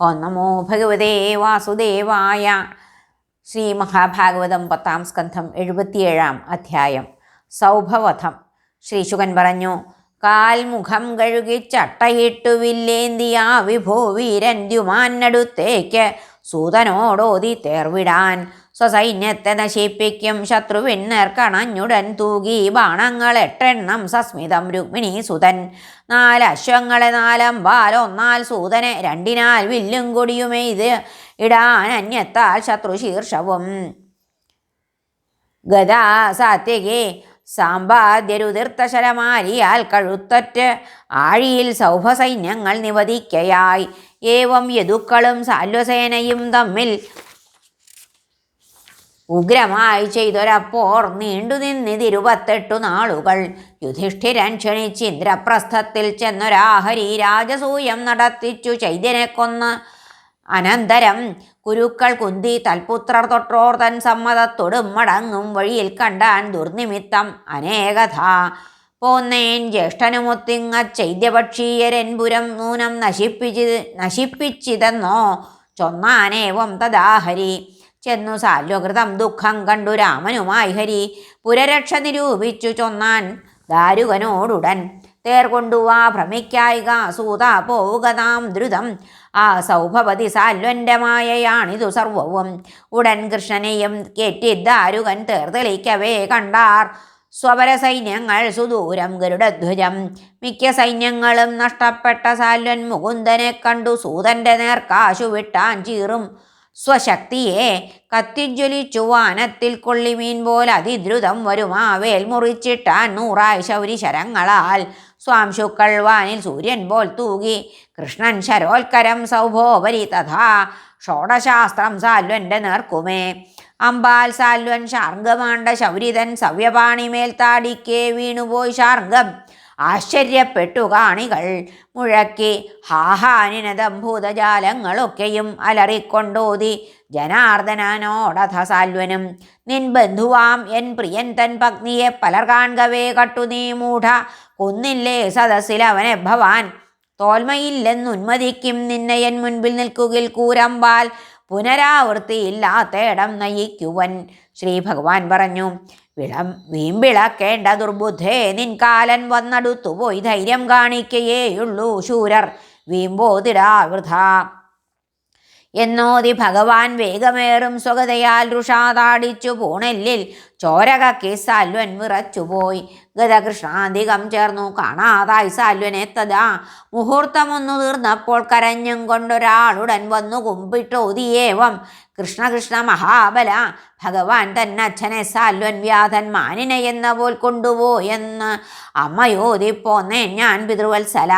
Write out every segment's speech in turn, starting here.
ഓം നമോ ഭഗവതേ വാസുദേവായ. ശ്രീ മഹാഭാഗവതം പത്താം സ്കന്ധം എഴുപത്തിയേഴാം അധ്യായം. സൗഭവധം ശ്രീശുകൻ പറഞ്ഞു കാൽമുഖം കഴുകി ചട്ടയിട്ടു വില്ലേന്തിയാ വിഭോ വീരൻ ദ്യുമാനടുത്തേക്ക് സൂതനോടോതി തേർവിടാൻ. സ്വസൈന്യത്തെ നശിപ്പിക്കും ശത്രുവിൻ നേർക്കണഞ്ഞുടൻ തൂകി ബാണങ്ങൾ എട്ടെണ്ണം സസ്മിതം രുക്മിണി സുതൻ. നാല് അശ്വങ്ങളെ നാലം ഒന്നാൽ സൂതനെ രണ്ടിനാൽ വില്ലും കൊടിയുമെയ്ത് ഇടാൻ അന്യത്താൽ ശത്രു ശീർഷവും ഗതാ സാത്യകി സാമ്പാദ്യരുതിർത്തശരമാലിയാൽ കഴുത്തറ്റ് ആഴിയിൽ സൗഭസൈന്യങ്ങൾ നിവധിക്കയായി. ഏവം യദുക്കളും സാല്വസേനയും തമ്മിൽ ഉഗ്രമായി ചെയ്തൊരപ്പോർ നീണ്ടു നിന്നിതിരുപത്തെട്ടു നാളുകൾ. യുധിഷ്ഠിരൻ ക്ഷണിച്ച് ഇന്ദ്രപ്രസ്ഥത്തിൽ ചെന്നൊരാഹരി രാജസൂയം നടത്തിച്ചു. ചൈതനെ കൊന്ന് അനന്തരം കുരുക്കൾ കുന്തി തൽപുത്രർ തൊട്ടോർ തൻ സമ്മതത്തൊടും മടങ്ങും വഴിയിൽ കണ്ടാൻ ദുർനിമിത്തം അനേകഥ. പോന്നേൻ ജ്യേഷ്ഠനുമൊത്തിങ്ങ ചൈദ്യപക്ഷീയരൻ പുരം നൂനം നശിപ്പിച്ചി നശിപ്പിച്ചിതെന്നോ ചൊന്നാനേവം തദാഹരി. ചെന്നു സാല്വകൃതം ദുഃഖം കണ്ടു രാമനുമായി ഹരി. പുരരക്ഷ നിരൂപിച്ചു ചൊന്നാൻ ദാരുകനോടുടൻ. തേർ കൊണ്ടുവാ ഭ്രമിക്കായിക സൂത പോവുക നാം ദ്രുതം. ആ സൗഭവതി സാല്വന്റെ മായയാണിതു സർവവും. ഉടൻ കൃഷ്ണനെയും കെറ്റി ദാരുകൻ തേർതെളിക്കവേ കണ്ടാർ. സ്വപര സൈന്യങ്ങൾ സുദൂരം ഗരുഡധ്വജം മിക്ക സൈന്യങ്ങളും നഷ്ടപ്പെട്ട സാല്വൻ മുകുന്ദനെ കണ്ടു. സൂതന്റെ നേർക്കാശു വിട്ടാൻ ചീറും. സ്വശക്തിയെ കത്തിജ്വലിച്ചു വാനത്തിൽ കൊള്ളിമീൻ പോലെ അതിദ്രുതം വരുമാവേൽ മുറിച്ചിട്ടാൻ നൂറായി ശൗരി ശരങ്ങളാൽ. സ്വാംശുക്കൾ വാനിൽ സൂര്യൻ പോൽ തൂകി. കൃഷ്ണൻ ശരോൽക്കരം സൗഭോപരി തഥാ. ഷോഡശാസ്ത്രം സാൽവന്റെ നേർക്കുമേ. അമ്പാൽ സാൽവൻ ശാർഗമാണ്ട ശൗരിതൻ സവ്യപാണിമേൽ താടിക്കേ വീണുപോയി ശാർഗം. ആശ്ചര്യപ്പെട്ടു കാണികൾ മുഴക്കി ഹാഹാനിനദം ഭൂതജാലങ്ങളൊക്കെയും അലറിക്കൊണ്ടോതി. ജനാർദ്ദനോടഥ സാൽവനും നിൻ ബന്ധുവാം എൻ പ്രിയൻ തൻ പത്നിയെ പലർ കട്ടു നീ മൂഢ. കൊന്നില്ലേ സദസ്സിൽ അവനെ ഭവാൻ. തോൽമയില്ലെന്നുന്മതിക്കും നിന്നെ എൻ മുൻപിൽ നിൽക്കുകിൽ കൂരമ്പാൽ. പുനരാവൃത്തിയില്ലാത്തേടം നയിക്കുവൻ. ശ്രീ ഭഗവാൻ പറഞ്ഞു. വിളം വീമ്പിളക്കേണ്ട ദുർബുദ്ധേ നിൻകാലൻ വന്നടുത്തു പോയി ധൈര്യം കാണിക്കയേയുള്ളൂ ശൂരർ. വീമ്പോതിടാ വൃഥ. എന്നോതി ഭഗവാൻ വേഗമേറും സ്വഗതയാൽ രുഷാതാടിച്ചു പൂണെല്ലിൽ ചോരകക്കി സാൽവൻ വിറച്ചുപോയി ഗതകൃഷ്ണാധികം ചേർന്നു. കാണാതായി സാൽവനെത്തതാ മുഹൂർത്തമൊന്നു തീർന്നപ്പോൾ കരഞ്ഞും കൊണ്ടൊരാളുടൻ വന്നു കുമ്പിട്ടോതിയേവം കൃഷ്ണ കൃഷ്ണ മഹാബല. ഭഗവാൻ തന്നച്ഛനെ സാൽവൻ വ്യാധൻ മാനിനെ എന്ന പോൽ കൊണ്ടുപോയെന്ന് അമ്മയോതിപ്പോന്നേ ഞാൻ പിതൃവത്സല.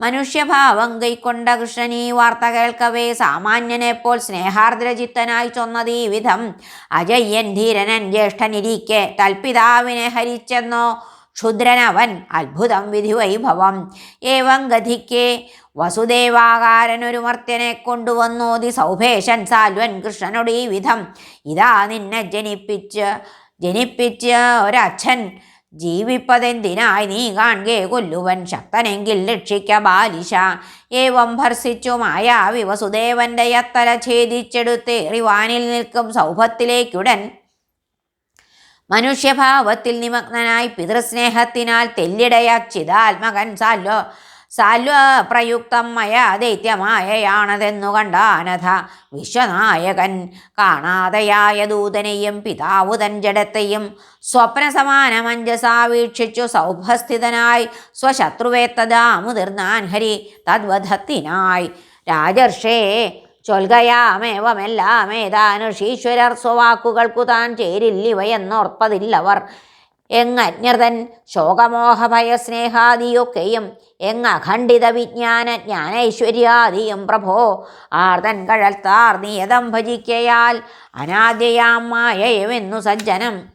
മനുഷ്യഭാവം കൈക്കൊണ്ട കൃഷ്ണൻ ഈ വാർത്ത കേൾക്കവേ. സാമാന്യനെപ്പോൾ സ്നേഹാർദ്രചിത്തനായി ചൊന്നതീ വിധം. അജയ്യൻ ധീരനൻ ജ്യേഷ്ഠനിരിക്കെ തൽപിതാവിനെ ഹരിച്ചെന്നോ? ക്ഷുദ്രനവൻ അത്ഭുതം വിധിവൈഭവം ഏവം ഗതിക്കെ. വസുദേവാകാരനൊരു മർത്യനെ കൊണ്ടുവന്നോതി സൗഭേഷൻ സാൽവൻ കൃഷ്ണനോട് ഈ വിധം. ഇതാ നിന്നെ ജനിപ്പിച്ച് ജനിപ്പിച്ച് ഒരച്ഛൻ ജീവിപ്പതെന്തിനായി നീ കാണുകേ? കൊല്ലുവൻ ശക്തനെങ്കിൽ രക്ഷിക്ക ബാലിശ. ഏവം ഭർസിച്ചു മായാവി വസുദേവന്റെ യത്തല ഛേദിച്ചെടുത്തേറിവാനിൽ നിൽക്കും സൗഭത്തിലേക്കുടൻ മനുഷ്യഭാവത്തിൽ നിമഗ്നനായി പിതൃസ്നേഹത്തിനാൽ തെല്ലിടയച്ചിതാത്മകൻ സാല്വ സാല്വ പ്രയുക്തം മയ ദൈത്യമായയാണതെന്നു കണ്ടാനഥ വിശ്വനായകൻ. കാണാതെയായ ദൂതനെയും പിതാവു തൻ ജഡത്തെയും സ്വപ്ന സമാനമഞ്ജസാ വീക്ഷിച്ചു സൗഭസ്ഥിതനായി സ്വശത്രുവേത്തതാ മുതിർന്നാൻ ഹരി തദ്വധത്തിനായി. രാജർഷേ ചൊൽകയാമേവമെല്ലാമേതാനുഷീശ്വരർ സ്വവാക്കുകൾക്കു താൻ ചേരില്ലിവയെന്നോർപ്പതില്ലവർ. എങ്ങജ്ഞതൻ ശോകമോഹഭയസ്നേഹാദിയൊക്കെയും എങ്ങഖണ്ഡിത വിജ്ഞാന ജ്ഞാനൈശ്വര്യാദിയും പ്രഭോ. ആർതൻ കഴൽത്താർ നിയതം ഭജിക്കയാൽ അനാദ്യയാം മായയുമെന്നു സജ്ജനം.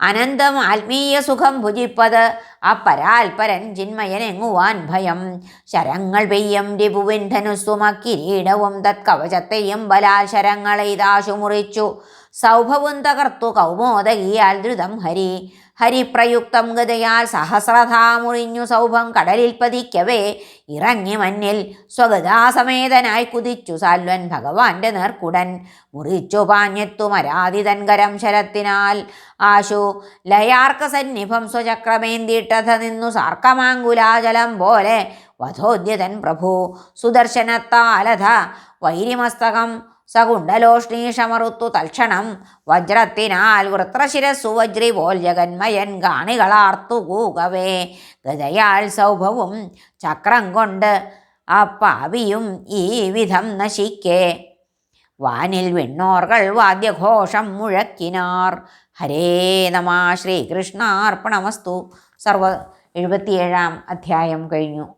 അനന്തം ആത്മീയ സുഖം ഭുജിപ്പത്. അപ്പരാൽപരൻ ചിന്മയനെങ്ങുവാൻ ഭയം. ശരങ്ങൾ പെയ്യം രിപുവിൻ ധനുസ്സുമക്കിരീടവും തത്കവചത്തെയും ബലാൽ ശരങ്ങളെയ്താശു മുറിച്ചു സൗഭവും തകർത്തു കൗമോദകിയാൽ ദ്രുതം ഹരി. ഹരിപ്രയുക്തം ഗതയാൽ സഹസ്രധാമുറിഞ്ഞു സൗഭം കടലിൽ പതിക്കവേ. ഇറങ്ങി മഞ്ഞിൽ സ്വഗതാസമേതനായി കുതിച്ചു സാൽവൻ ഭഗവാന്റെ നേർക്കുടൻ. മുറിച്ചു പാഞ്ഞെത്തു മരാതിതൻ കരം ശരത്തിനാൽ. ആശു ലയാർക്ക സന്നിഭം സ്വചക്രമേന്തിട്ടഥ നിന്നു സാർക്കമാങ്കുലാചലം പോലെ. വധോദ്യതൻ പ്രഭു സുദർശനത്താലധ വൈരിമസ്തകം സകുണ്ടലോഷ്ണീഷമറുത്തു തൽക്ഷണം വജ്രത്തിനാൽ വൃത്രശിരസ്സു വജ്രി പോൽ ജഗന്മയൻ കാണികളാർത്തു കൂകവേ സൗഭവും ചക്രം കൊണ്ട് ആ പാവിയും ഈ വിധം നശിക്കേ. വാനിൽ വിണ്ണോർകൾ വാദ്യഘോഷം മുഴക്കിനാർ. ഹരേ നമ ശ്രീകൃഷ്ണാർപ്പണമസ്തു. സർവ എഴുപത്തിയേഴാം അധ്യായം കഴിഞ്ഞു.